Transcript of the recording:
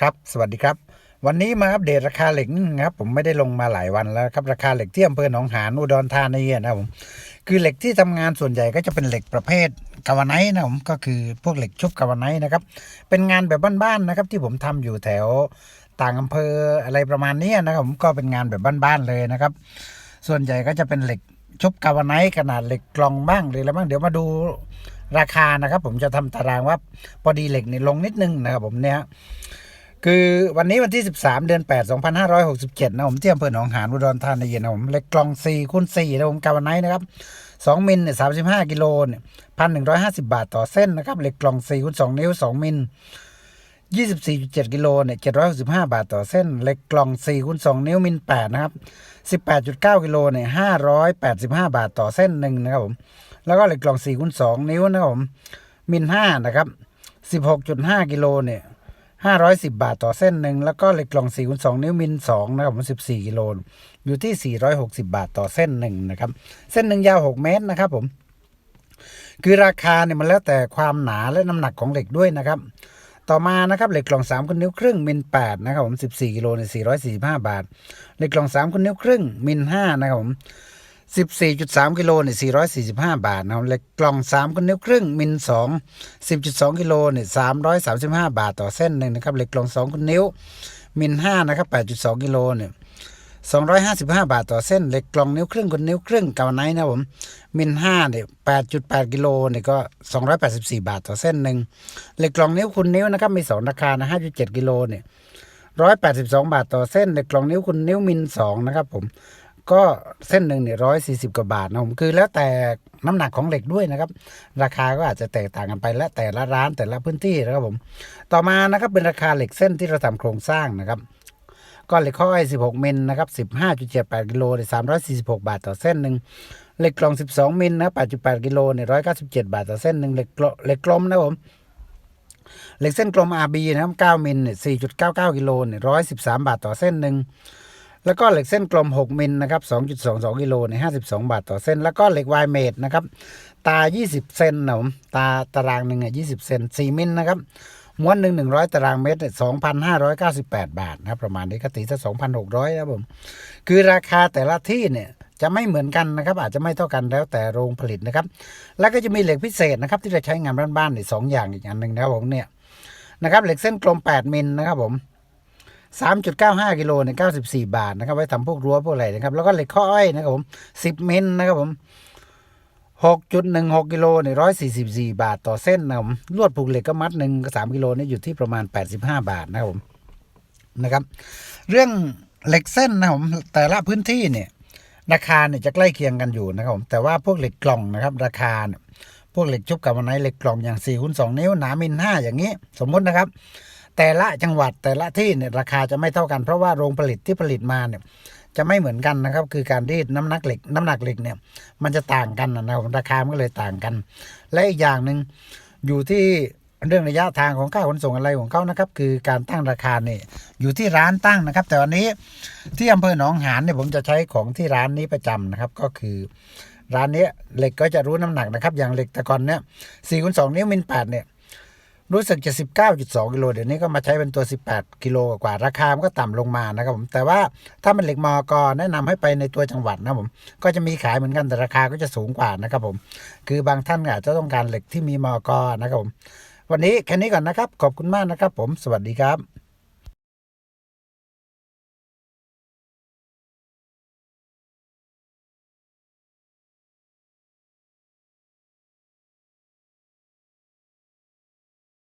ครับ สวัสดีครับ วันนี้มาอัปเดตราคาเหล็กนะครับ ผมไม่ได้ลงมาหลายวันแล้วครับ ราคาเหล็กที่อำเภอหนองหานอุดรธานีนะผม คือเหล็กที่ทำงานส่วนใหญ่ก็จะเป็นเหล็กประเภทกาวไนท์นะผม ก็คือพวกเหล็กชุบกาวไนท์นะครับ เป็นงานแบบบ้านๆนะครับ ที่ผมทำอยู่แถวต่างอำเภออะไรประมาณนี้นะครับผมก็เป็นงานแบบบ้านๆเลยนะครับ ส่วนใหญ่ก็จะเป็นเหล็กชุบกาวไนท์ขนาดเหล็กกลองบ้างหรืออะไรบ้างเดี๋ยวมาดูราคานะครับ ผมจะทำตารางว่าพอดีเหล็กนี่ลงนิดนึงนะครับผมเนี่ย คือวันนี้วันที่ 13 เดือน 8 2567 นะผมที่อำเภอหนองหานอุดรธานีนะผมเหล็กกล่อง4คูณ4นะผมกาวไนนะครับ 2 มิลเนี่ย35 กิโลเนี่ย1,150 บาทต่อเส้นนะครับเหล็กกล่อง4คูณ2นิ้ว 2 มิล 24.7 กิโลเนี่ย765 บาทต่อเส้นเหล็กกล่อง4คูณ2นิ้วมิล8นะครับ18.9 กิโลเนี่ย585 บาทต่อเส้นหนึ่งนะครับผมแล้วก็เหล็กกล่อง4คูณ2นิ้วนะครับผมมิล5นะครับ16.5 กิโลเนี่ย ห้าร้อยสิบาทต่อเส้นหนึ่ง แล้วก็เหล็กกล่องสี่คูณสองนิ้วมิลสองนะครับผมสิบสี่กิโลอยู่ที่สี่ร้อยหกสิบาทต่อเส้นหนึ่งนะครับ เส้นหนึ่งยาวหกเมตรนะครับผม คือราคาเนี่ยมันแล้วแต่ความหนาและน้ำหนักของเหล็กด้วยนะครับ ต่อมานะครับเหล็กกล่องสามคูณนิ้วครึ่งมิลแปดนะครับผมสิบสี่กิโลในสี่ร้อยสี่สิบห้าบาท เหล็กกล่องสามคูณนิ้วครึ่งมิลห้านะครับผม 14.3 กิโลเนี่ย445 บาทนะครับเหล็กกล่อง3คนนิ้วครึ่งมิล2 10.2 กิโลเนี่ย335 บาทต่อเส้นหนึ่งนะครับเหล็กกล่อง2คนนิ้ว มิล5นะครับ8.2 กิโลเนี่ย255 บาทต่อเส้นเหล็กกล่องนิ้วครึ่งคนนิ้วครึ่งกาไนท์นะผมมิล5เนี่ย8.8 กิโลเนี่ยก็ 284 บาทต่อเส้นหนึ่งเหล็กกล่องนิ้วคุณนิ้วนะครับมีสองราคานะ5.7 กิโลเนี่ย182 บาทต่อเส้นเหล็กกล่องนิ้วคุณนิ้วมิล2นะครับผม ก็เส้นหนึ่งเนี่ยร้อยสี่สิบกว่าบาทนะผมคือแล้วแต่น้ำหนักของเหล็กด้วยนะครับ ราคาก็อาจจะแตกต่างกันไปและแต่ละร้านแต่ละพื้นที่นะครับผมต่อมานะครับเป็นราคาเหล็กเส้นที่เราทำโครงสร้างนะครับก็เหล็กข้อไอ้16มิลนะครับ15.78กิโลเนี่ย346 บาทต่อเส้นหนึ่งเหล็กกลอง 12มิลนะ8.8กิโลเนี่ย197 บาทต่อเส้นหนึ่งเหล็กกลเหล็กกลมนะผมเหล็กเส้นกลม RB นะครับ9มิลเนี่ย4.99กิโลเนี่ย113 บาทต่อเส้นหนึ่ง แล้วก็เหล็กเส้นกลม 6 มิลนะครับ2.22กิโลใน52 บาทต่อเส้น แล้วก็เหล็กวายเมดนะครับ ตา 20 เซนนะผมตาตารางหนึ่งอะ20 เซน 4 มิลนะครับม้วนหนึ่ง100ตารางเมตรเนี่ย2,598บาทนะครับประมาณนี้ก็ตีซะ2,600นะครับผม คือราคาแต่ละที่เนี่ยจะไม่เหมือนกันนะครับ อาจจะไม่เท่ากันแล้วแต่โรงผลิตนะครับ แล้วก็จะมีเหล็กพิเศษนะครับ ที่จะใช้งานบ้านๆอีกสองอย่างอีกอันหนึ่งนะครับผมเนี่ยนะครับเหล็กเส้นกลม 8 มิลนะครับผม 3.95 กิโลเนี่ย94 บาทนะครับ ไว้ทำพวกรั้วพวกอะไรนะครับ แล้วก็เหล็กข้ออ้อยนะครับผม 10มิลนะครับผม6.16กิโลเนี่ย144 บาทต่อเส้นนะครับผมลวดผูกเหล็กก็มัดหนึ่ง3กิโลเนี่ยอยู่ที่ประมาณ 85 บาทนะครับผมนะครับ เรื่องเหล็กเส้นนะครับผมแต่ละพื้นที่เนี่ยราคาเนี่ยจะใกล้เคียงกันอยู่นะครับผมแต่ว่าพวกเหล็กกล่องนะครับ ราคาเนี่ยพวกเหล็กชุบกับวันไหนเหล็กกล่องอย่าง4คูณ2นิ้วหนามิล5อย่างนี้ สมมตินะครับ แต่ละจังหวัดแต่ละที่เนี่ยราคาจะไม่เท่ากัน เพราะว่าโรงผลิตที่ผลิตมาเนี่ยจะไม่เหมือนกันนะครับ คือการที่น้ำหนักเหล็ก น้ำหนักเหล็กเนี่ย มันจะต่างกันนะครับราคามันก็เลยต่างกัน และอีกอย่างหนึ่งอยู่ที่เรื่องระยะทางของค่าขนส่งอะไรของเขานะครับ คือการตั้งราคาเนี่ยอยู่ที่ร้านตั้งนะครับ แต่วันนี้ที่อำเภอหนองหานเนี่ยผมจะใช้ของที่ร้านนี้ประจำนะครับ ก็คือ ร้านเนี้ยเหล็กก็จะรู้น้ำหนักนะครับ อย่างเหล็กตะกอนเนี่ยสี่คูณสองนิ้วมิลแปดเนี่ย รู้สึกจะ 19.2 กิโลเดี๋ยวนี้ก็มาใช้เป็นตัว 18 กิโลกว่าราคา มันก็ต่ำลงมานะครับผมแต่ว่าถ้ามันเหล็กมอกแนะนำให้ไปในตัวจังหวัดนะผมก็จะมีขายเหมือนกันแต่ราคาก็จะสูงกว่านะครับผมคือบางท่านอาจจะต้องการเหล็กที่มีมอกนะครับผมวันนี้แค่นี้ก่อนนะครับ ขอบคุณมากนะครับผม สวัสดีครับ